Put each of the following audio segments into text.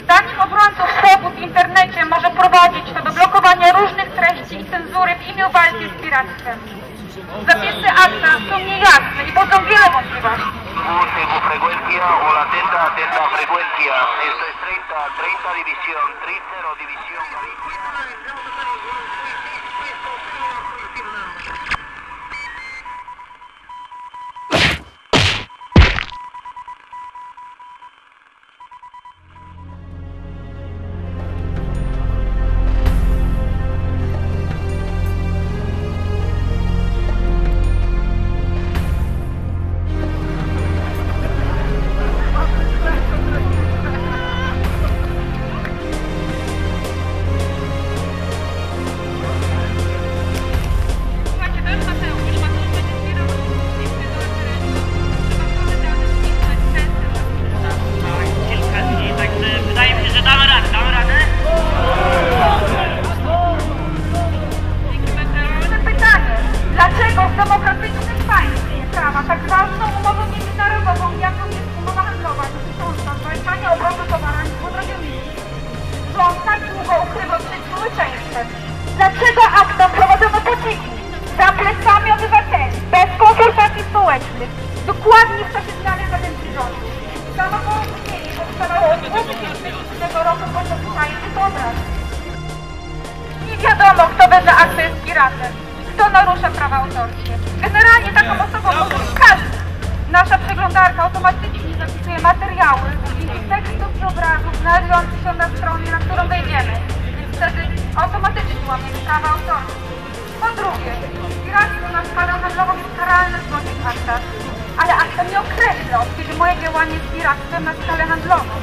Zdaniem obrońców swobód w internecie może prowadzić to do blokowania różnych treści i cenzury w imię walki z piractwem. Zapisy akta są niejasne i budzą wiele wątpliwości. Frecuencia atenta, atenta frecuencia. Esto es 30, 30 división, 30 división. Dlaczego akta wprowadzono po cichu, za plecami obywateli, bez konsultacji społecznych, dokładnie w czasie zmiany kadencji rządu? Samo porozumienie powstało od 2007 roku podczas państw obraz. Nie wiadomo, kto wedle aktu jest piratem, kto narusza prawa autorskie. Generalnie taką osobą może być każdy. Nasza przeglądarka automatycznie zapisuje materiały tekstów i obrazów znajdujących się na stronie, na którą wejdziemy. Więc wtedy automatycznie łamiemy prawa autorskie. Po drugie, piractwo na skalę handlową jest karalne zgodnie z akta. Ale akta nie określa, kiedy moje działanie jest piractwem na skalę handlową.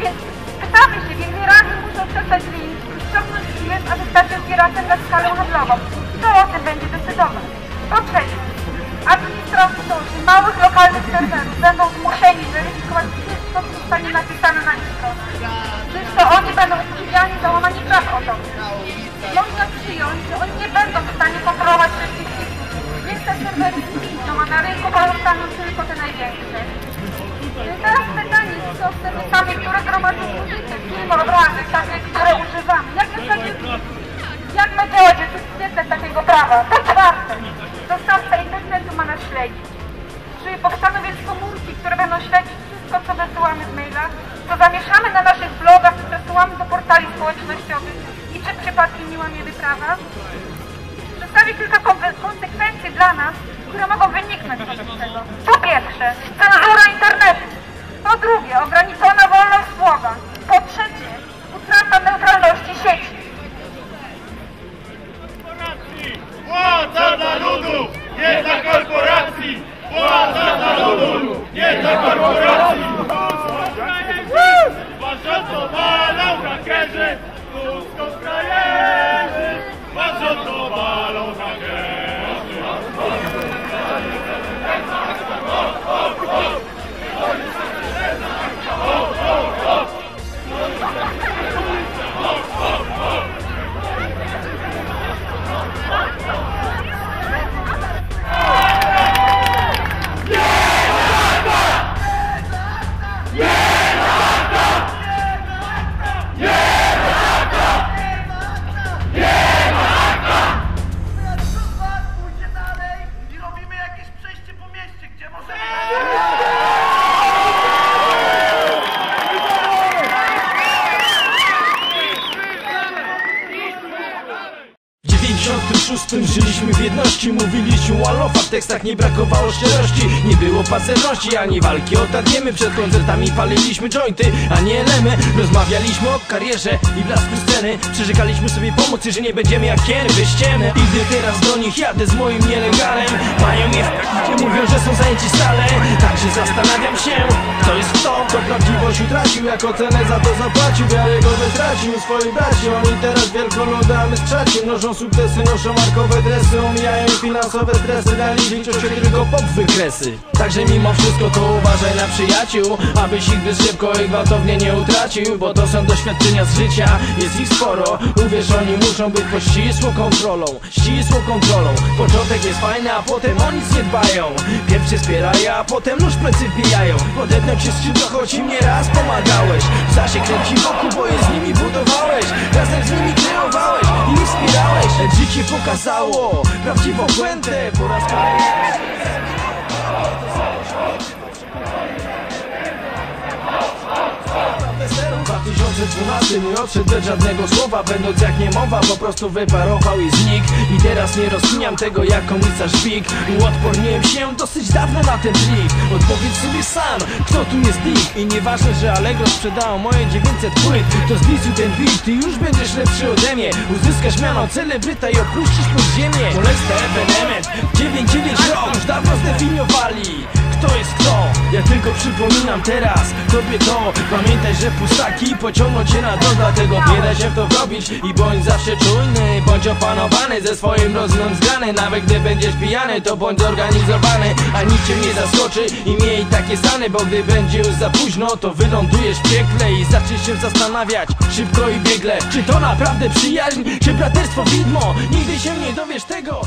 Więc pytamy się, więcej razy muszę przestać link i ściągnąć klient, aby stać się piratem na skalę handlową. Kto o tym będzie decydować? Po trzecie, administratorzy małych lokalnych serwerów będą zmuszeni weryfikować wszystko, co zostanie napisane na ich stronie. Gdyż to oni będą odpowiedzialni za łamanie praw autorskich. Można przyjąć, że oni nie będą w stanie kontrolować wszystkich plików. Niech te serwery znikną, a na rynku pozostaną tylko te największe. Teraz pytanie, co chcemy sami, które gromadzą muzykę, film, obrazy, takie, które używamy. Jak zasadzie, jak ma działać świetle takiego prawa? Po czwarte, dostawca internetu ma nas śledzić. Czyli powstaną więc komórki, które będą śledzić wszystko, co wysyłamy z maila, co zamieszamy na naszych blogach, co przesyłamy do portali społecznościowych i czy przypadkiem nie łamiemy prawa? Przedstawię kilka konsekwencji dla nas, które mogą wyniknąć wobec tego. Po pierwsze, cenzura internetu. Po drugie, ograniczona wolność słowa. Po trzecie, utrata neutralności sieci. Władza dla ludu, nie dla korporacji! Władza dla ludu, nie dla korporacji! 1996 żyliśmy w jedności Mówiliśmy o alofa, w tekstach tak nie brakowało szczerości. Nie było paserności, ani walki o targiemy Przed koncertami paliliśmy jointy, a nie lemy. Rozmawialiśmy o karierze i blasku sceny. Przyrzekaliśmy sobie pomocy, że nie będziemy jak kierwy ściemy. Idę teraz do nich, jadę z moim nielegalem. Mają mnie w mówią, że są zajęci stale. Także zastanawiam się, kto jest kto. Kto prawdziwość utracił, jako cenę za to zapłacił. Wiarygodność stracił swoich braci. Oni teraz wielkolody, a my stracił. Mnożą sukces sukcesy, noszą markowe dresy Omijają finansowe stresy Reali większość tylko pop wykresy. Także mimo wszystko to uważaj na przyjaciół Abyś ich zbyt szybko i gwałtownie nie utracił Bo to są doświadczenia z życia, jest ich sporo. Uwierz, oni muszą być pod ścisłą kontrolą Ścisłą kontrolą. Początek jest fajny, a potem o nic nie dbają Pierw się wspierają, a potem nóż plecy wbijają. Podepnę się skrzydła, choć im nie raz pomagałeś. Psa się kręci wokół, życie pokazało prawdziwą błędę Po raz kolejny 2012 nie odszedł bez żadnego słowa Będąc jak niemowa po prostu wyparował i znikł. I teraz nie rozkminiam tego jak komisarz Big Uodporniłem się dosyć dawno na ten trik Odpowiedz sobie sam, kto tu jest dick I nieważne, że Allegro sprzedało moje 900 płyt To zdisuj ten beat, ty już będziesz lepszy ode mnie. Uzyskasz miano celebryta i opuścisz podziemie. Molesta evenement, 99 rok już dawno zdefiniowali kto jest kto Ja tylko przypominam teraz Tobie to. Pamiętaj, że pustaki pociągną cię na dno Dlatego nie da się w to wrobić. I bądź zawsze czujny Bądź opanowany ze swoim rozumem zgrany. Nawet gdy będziesz pijany To bądź zorganizowany. A nic cię nie zaskoczy I miej takie stany Bo gdy będzie już za późno To wylądujesz w piekle I zaczniesz się zastanawiać Szybko i biegle. Czy to naprawdę przyjaźń Czy braterstwo widmo? Nigdy się nie dowiesz tego